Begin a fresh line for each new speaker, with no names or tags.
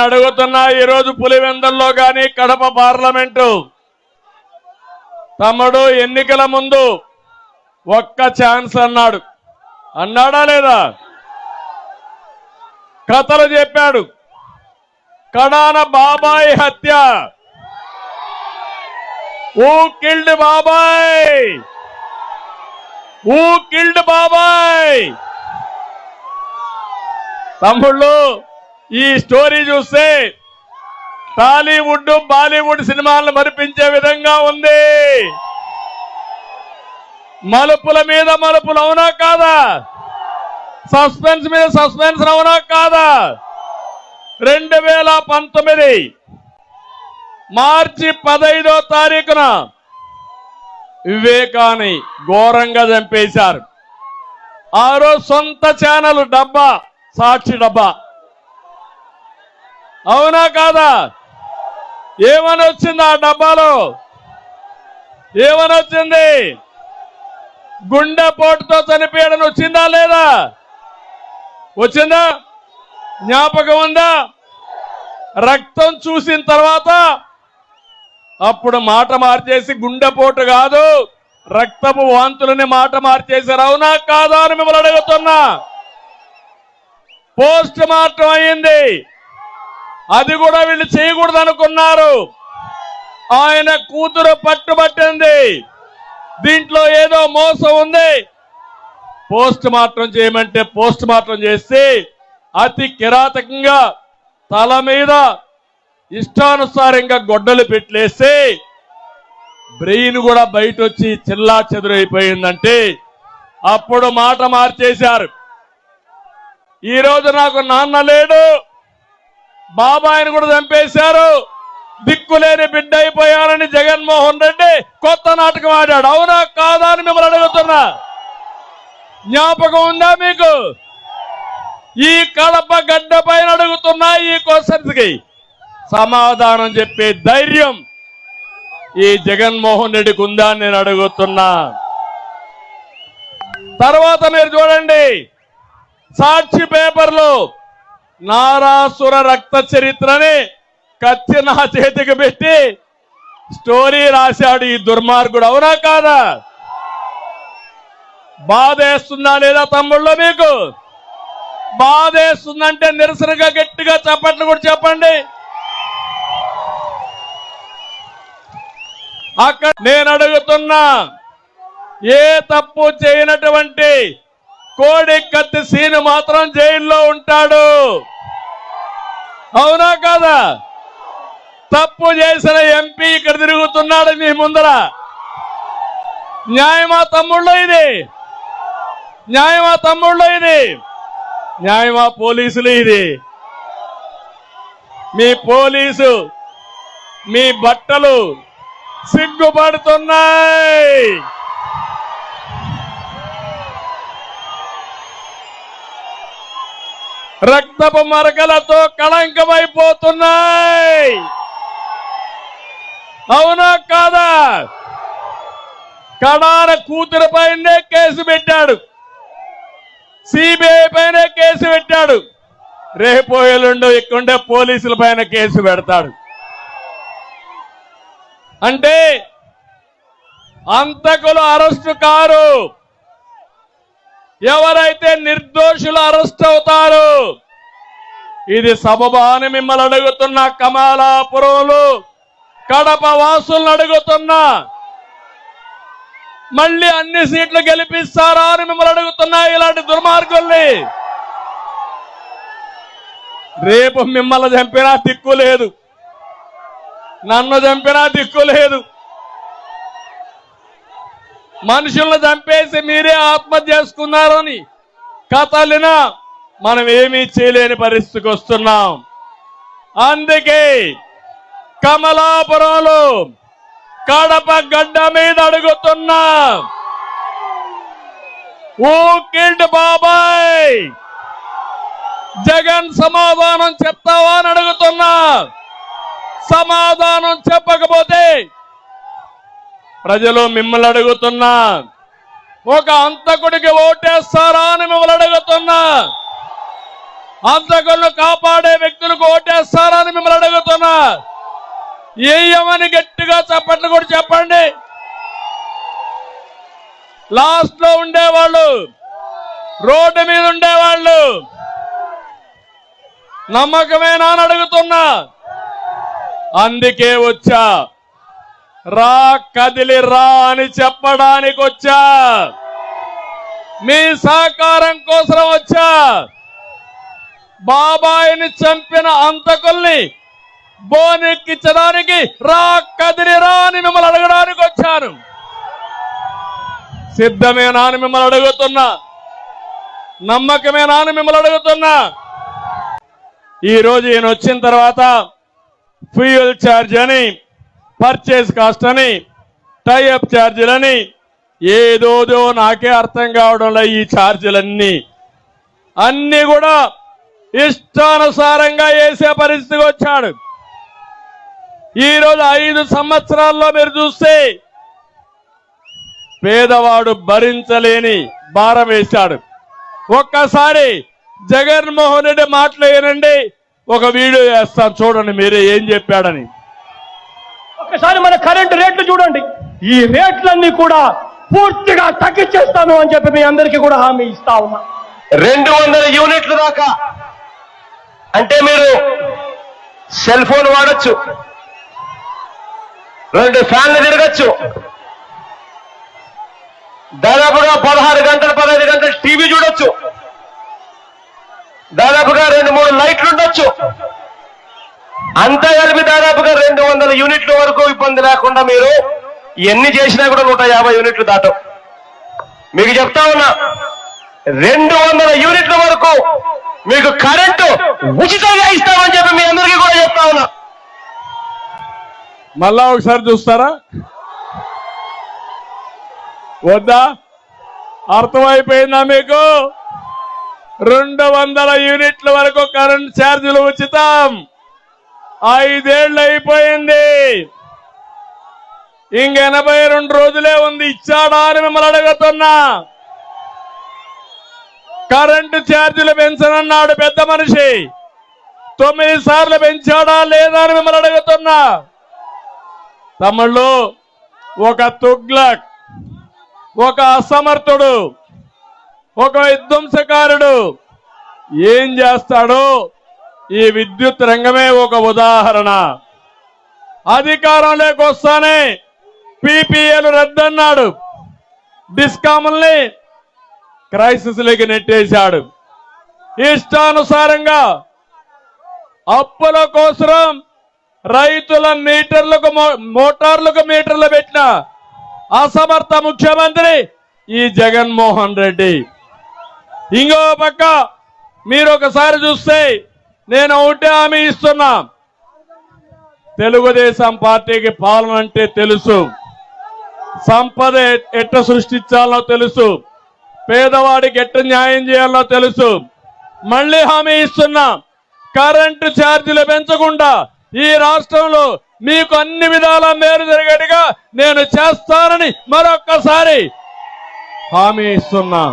అడుగుతున్నా ఈరోజు పులివెందుల్లో కానీ కడప పార్లమెంటు తమ్ముడు ఎన్నికల ముందు ఒక్క ఛాన్స్ అన్నాడు. అన్నాడా లేదా? కథలు చెప్పాడు. కడాన బాబాయ్ హత్య. ఊ కిల్డ్ బాబాయ్? ఊ కిల్డ్ బాబాయ్? తమ్ముళ్ళు ఈ స్టోరీ చూస్తే టాలీవుడ్ బాలీవుడ్ సినిమాలను మరిపించే విధంగా ఉంది. మలుపుల మీద మలుపులు అవునా కాదా? సస్పెన్స్ మీద సస్పెన్స్ అవునా కాదా? రెండు వేల పంతొమ్మిది మార్చి పదైదో తారీఖున వివేకాన్ని ఘోరంగా చంపేశారు. ఆ రోజు సొంత ఛానల్ డబ్బా సాక్షి డబ్బా. అవునా కాదా? ఏమని వచ్చింది ఆ డబ్బాలో? ఏమని వచ్చింది? గుండెపోటుతో చనిపోయాడని వచ్చిందా లేదా? వచ్చిందా? జ్ఞాపకం ఉందా? రక్తం చూసిన తర్వాత అప్పుడు మాట మార్చేసి గుండెపోటు కాదు రక్తపు వాంతులని మాట మార్చేశారు. అవునా కాదా అని మిమ్మల్ని అడుగుతున్నా. పోస్ట్ మార్టం అయింది. అది కూడా వీళ్ళు చేయకూడదు అనుకున్నారు ఆయన కూతురు పట్టుబట్టింది. దీంట్లో ఏదో మోసం ఉంది. పోస్ట్ మార్టం చేయమంటే పోస్ట్ మార్టం చేసి అతి కిరాతకంగా తల మీద ఇష్టానుసారంగా గొడ్డలు పెట్టలేసి బ్రెయిన్ కూడా బయట వచ్చి చిల్లా చెదురైపోయిందంటే అప్పుడు మాట మార్చేశారు. ఈరోజు నాకు నాన్న లేడు. బాబాయిని కూడా చంపేశారు. దిక్కులేని బిడ్డ అయిపోయానని జగన్మోహన్ రెడ్డి కొత్త నాటకం ఆడాడు. అవునా కాదా అని మిమ్మల్ని అడుగుతున్నా. జ్ఞాపకం ఉందా మీకు? ఈ కడప గడ్డ పైన అడుగుతున్నా ఈ క్వశ్చన్స్కి. సమాధానం చెప్పే ధైర్యం ఈ జగన్మోహన్ రెడ్డికి ఉందా అని నేను అడుగుతున్నా. తర్వాత మీరు చూడండి. సాక్షి పేపర్లో నారాసుర రక్త చరిత్రని కత్తి నా చేతికి పెట్టి స్టోరీ రాశాడు ఈ దుర్మార్గుడు. అవునా కాదా? బాధేస్తుందా లేదా తమ్ముళ్ళు మీకు? బాధేస్తుందంటే నిరసనగా గట్టిగా చెప్పట్లు కూడా చెప్పండి. అక్కడ నేను అడుగుతున్నా ఏ తప్పు చేయనటువంటి కోడి కత్తి సీను మాత్రం జైల్లో ఉంటాడు. అవునా కాదా? తప్పు చేసిన ఎంపీ ఇక్కడ తిరుగుతున్నాడు మీ ముందర. న్యాయమా తమ్ముళ్ళు ఇది? న్యాయమా తమ్ముళ్ళు ఇది? న్యాయమా పోలీసులు ఇది? మీ పోలీసు మీ బట్టలు సిగ్గుపడుతున్నాయి. రక్తపు మరకలతో కళంకమైపోతున్నాయి. అవునా కాదా? కడాన కూతురు పైనే కేసు పెట్టాడు. సిబిఐ పైన కేసు పెట్టాడు. రేపు ఎల్లుండో ఇక్కడుండే పోలీసుల పైన కేసు పెడతాడు. అంటే అంతకులు అరెస్టు కారు. ఎవరైతే నిర్దోషులు అరెస్ట్ అవుతారు ఇది సబబా అని మిమ్మల్ని అడుగుతున్న కమలాపురంలో కడప వాసులను అడుగుతున్నా మళ్ళీ అన్ని సీట్లు గెలిపిస్తారా అని మిమ్మల్ని అడుగుతున్నా ఇలాంటి దుర్మార్గుల్ని. రేపు మిమ్మల్ని చంపినా దిక్కు లేదు. నన్ను చంపినా దిక్కు లేదు. మనుషులను చంపేసి మీరే ఆత్మహత్య చేసుకున్నారని కథలినా మనం ఏమీ చేయలేని పరిస్థితికి వస్తున్నాం. అందుకే కమలాపురంలో కడప గడ్డ మీద అడుగుతున్నా. ఓ బాబాయ్ జగన్ సమాధానం చెప్తావా అని అడుగుతున్నా. సమాధానం చెప్పకపోతే ప్రజలు మిమ్మల్ని అడుగుతున్నా. ఒక అంతకుడికి ఓటేస్తారా అని మిమ్మల్ని అడుగుతున్నా. అంతకులను కాపాడే వ్యక్తులకు ఓటేస్తారా అని మిమ్మల్ని అడుగుతున్నా. ఏయమని గట్టిగా చెప్పండి కూడా చెప్పండి. లాస్ట్లో ఉండేవాళ్ళు రోడ్డు మీద ఉండేవాళ్ళు నమ్మకమేనా అని అడుగుతున్నా. అందుకే వచ్చా. రా కదిలి రా అని చెప్పడానికి వచ్చా. మీ సహకారం కోసం వచ్చా. బాబాయిని చంపిన అంతకుల్ని బోనెక్కించడానికి రా కదిలి రా అని మిమ్మల్ని అడగడానికి వచ్చాను. సిద్ధమేనా అని మిమ్మల్ని అడుగుతున్నా. నమ్మకమేనా అని మిమ్మల్ని అడుగుతున్నా. ఈరోజు ఈయన వచ్చిన తర్వాత ఫ్యూయల్ ఛార్జ్ అని పర్చేస్ కాస్ట్ అని టైఅప్ ఛార్జీలని ఏదోదో నాకే అర్థం కావడంలో ఈ ఛార్జీలన్నీ. అన్ని కూడా ఇష్టానుసారంగా వేసే పరిస్థితికి వచ్చాడు. ఈరోజు ఐదు సంవత్సరాల్లో మీరు చూస్తే పేదవాడు భరించలేని భారం వేశాడు. ఒక్కసారి జగన్మోహన్ రెడ్డి మాట్లాడనండి ఒక వీడియో వేస్తాను చూడండి మీరే ఏం చెప్పాడని.
ఒకసారి మన కరెంటు రేట్లు చూడండి. ఈ రేట్లన్నీ కూడా పూర్తిగా తగ్గించేస్తాను అని చెప్పి మీ అందరికీ కూడా హామీ ఇస్తా ఉన్నా.
రెండు వందల యూనిట్లు దాకా. అంటే మీరు సెల్ ఫోన్ వాడచ్చు. రెండు ఫ్యాన్లు తిరగచ్చు. దాదాపుగా పదహారు గంటలు పదహైదు గంటలు టీవీ చూడొచ్చు. దాదాపుగా రెండు మూడు లైట్లు ఉండొచ్చు. అంతా కలిపి దాదాపుగా రెండు వందల యూనిట్ల వరకు ఇబ్బంది లేకుండా మీరు ఎన్ని చేసినా కూడా నూట యాభై యూనిట్లు దాటం. మీకు చెప్తా ఉన్నా రెండు వందల యూనిట్ల వరకు మీకు కరెంటు ఉచితంగా ఇస్తామని చెప్పి మీ అందరికీ కూడా చెప్తా ఉన్నా.
మళ్ళా ఒకసారి చూస్తారా? వద్దా? అర్థమైపోయిందా మీకు? రెండు వందల యూనిట్ల వరకు కరెంట్ ఛార్జీలు ఉచితం. ఐదేళ్ళు అయిపోయింది ఇంక ఎనభై రెండు రోజులే ఉంది. ఇచ్చాడా అని మిమ్మల్ని అడుగుతున్నా. కరెంటు ఛార్జీలు పెంచనన్నాడు పెద్ద మనిషి. తొమ్మిది సార్లు పెంచాడా లేదా అని మిమ్మల్ని అడుగుతున్నా. తమ్ముళ్ళు ఒక తుగ్లక్ ఒక అసమర్థుడు ఒక విధ్వంసకారుడు ఏం చేస్తాడో? ఈ విద్యుత్ రంగమే ఒక ఉదాహరణ. అధికారంలోకి వస్తానే పీపీఏలు రద్దన్నాడు. డిస్కాముల్ని క్రైసిస్లోకి నెట్టేశాడు. ఇష్టానుసారంగా అప్పుల కోసం రైతుల మీటర్లకు మో- మోటార్లకు మీటర్లు పెట్టిన అసమర్థ ముఖ్యమంత్రి ఈ జగన్మోహన్ రెడ్డి. ఇంకో పక్క మీరు ఒకసారి చూస్తే నేను ఒకటే హామీ ఇస్తున్నా. తెలుగుదేశం పార్టీకి పాలన అంటే తెలుసు. సంపద ఎట్ట సృష్టించాలో తెలుసు. పేదవాడికి ఎట్ట న్యాయం చేయాలో తెలుసు. మళ్ళీ హామీ ఇస్తున్నా. కరెంటు ఛార్జీలు పెంచకుండా ఈ రాష్ట్రంలో మీకు అన్ని విధాల మేలు జరిగేట్టుగా నేను చేస్తానని మరొక్కసారి హామీ ఇస్తున్నా.